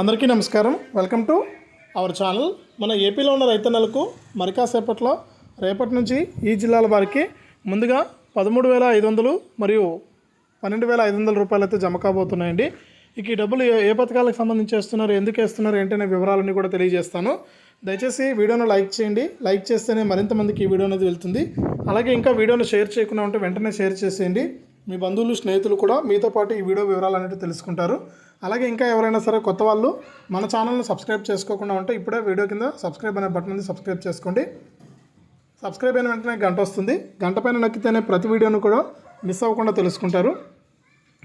అందరికీ నమస్కారం. Welcome to our channel. మన ఏపీలో ఉన్న రైతన్నలకు మరికాసేపట్లో రేపటి నుంచి ఈ జిల్లాల వారికి ముందుగా పదమూడు వేల ఐదు వందలు మరియు పన్నెండు వేల ఐదు వందల రూపాయలు అయితే జమ కాబోతున్నాయండి. ఇక ఈ డబ్బులు ఏ- ఏ పథకాలకు సంబంధించి వేస్తున్నారు ఎందుకు వేస్తున్నారు ఏంటనే వివరాలన్నీ కూడా తెలియజేస్తాను. దయచేసి వీడియోను లైక్ చేయండి. లైక్ చేస్తేనే మరింత మందికి ఈ వీడియో అనేది వెళ్తుంది. అలాగే ఇంకా వీడియోను షేర్ చేయకుండా ఉంటే వెంటనే షేర్ చేసేయండి. మీ బంధువులు స్నేహితులు కూడా మీతో పాటు ఈ వీడియో వివరాలు అనేవి తెలుసుకుంటారు. అలాగే ఇంకా ఎవరైనా సరే కొత్త వాళ్ళు మన ఛానల్ని సబ్స్క్రైబ్ చేసుకోకుండా ఉంటే ఇప్పుడే వీడియో కింద సబ్స్క్రైబ్ అనే బటన్ ఉంది సబ్స్క్రైబ్ చేసుకోండి. సబ్స్క్రైబ్ అయిన వెంటనే గంట వస్తుంది. గంట పైన నొక్కితేనే ప్రతి వీడియోను కూడా మిస్ అవ్వకుండా తెలుసుకుంటారు.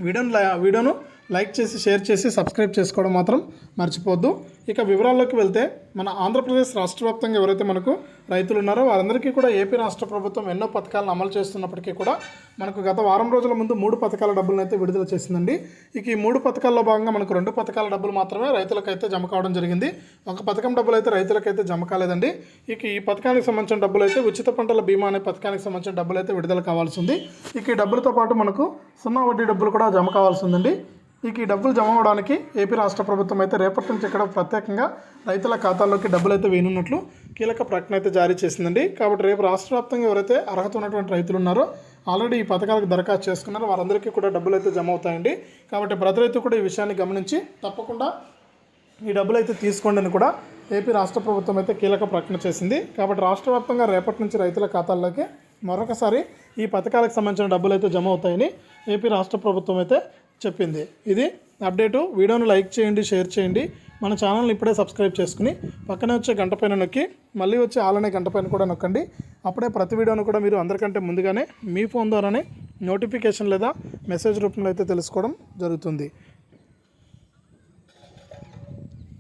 వీడియోను వీడియోను లైక్ చేసి షేర్ చేసి సబ్స్క్రైబ్ చేసుకోవడం మాత్రం మర్చిపోద్దు. ఇక వివరాల్లోకి వెళ్తే మన ఆంధ్రప్రదేశ్ రాష్ట్ర వ్యాప్తంగా ఎవరైతే మనకు రైతులు ఉన్నారో వారందరికీ కూడా ఏపీ రాష్ట్ర ప్రభుత్వం ఎన్నో పథకాలను అమలు చేస్తున్నప్పటికీ కూడా మనకు గత వారం రోజుల ముందు మూడు పథకాల డబ్బులను అయితే విడుదల చేసిందండి. ఇక ఈ మూడు పథకాల్లో భాగంగా మనకు రెండు పథకాల డబ్బులు మాత్రమే రైతులకైతే జమ కావడం జరిగింది. ఒక పథకం డబ్బులు అయితే రైతులకైతే జమ కాలేదండి. ఇక ఈ పథకానికి సంబంధించిన డబ్బులు అయితే ఉచిత పంటల బీమా అనే పథకానికి సంబంధించిన డబ్బులు అయితే విడుదల కావాల్సింది ఇక ఈ డబ్బులతో పాటు మనకు సున్నా వడ్డీ డబ్బులు కూడా జమ కావాల్సి ఉందండి. ఇక ఈ డబ్బులు జమ అవడానికి ఏపీ రాష్ట్ర ప్రభుత్వం అయితే రేపటి నుంచి ఇక్కడ ప్రత్యేకంగా రైతుల ఖాతాల్లోకి డబ్బులు అయితే వేయనున్నట్లు కీలక ప్రకటన అయితే జారీ చేసిందండి. కాబట్టి రేపు రాష్ట్ర వ్యాప్తంగా ఎవరైతే అర్హత ఉన్నటువంటి రైతులు ఉన్నారో ఆల్రెడీ ఈ పథకాలకు దరఖాస్తు చేసుకున్నారో. వారందరికీ కూడా డబ్బులు అయితే జమ అవుతాయండి. కాబట్టి ప్రతి రైతు కూడా ఈ విషయాన్ని గమనించి తప్పకుండా ఈ డబ్బులు అయితే తీసుకోండి అని కూడా ఏపీ రాష్ట్ర ప్రభుత్వం అయితే కీలక ప్రకటన చేసింది. కాబట్టి రాష్ట్ర వ్యాప్తంగా రేపటి నుంచి రైతుల ఖాతాల్లోకి మరొకసారి ఈ పథకాలకు సంబంధించిన డబ్బులు అయితే జమ అవుతాయని ఏపీ రాష్ట్ర ప్రభుత్వం అయితే చెప్పింది. ఇది అప్డేటు. వీడియోను లైక్ చేయండి షేర్ చేయండి. మన ఛానల్ని ఇప్పుడే సబ్స్క్రైబ్ చేసుకుని పక్కనే వచ్చే గంట పైన నొక్కి మళ్ళీ వచ్చే ఆలనే గంట పైన కూడా నొక్కండి. అప్పుడే ప్రతి వీడియోను కూడా మీరు అందరికంటే ముందుగానే మీ ఫోన్ ద్వారానే నోటిఫికేషన్ లేదా మెసేజ్ రూపంలో అయితే తెలుసుకోవడం జరుగుతుంది.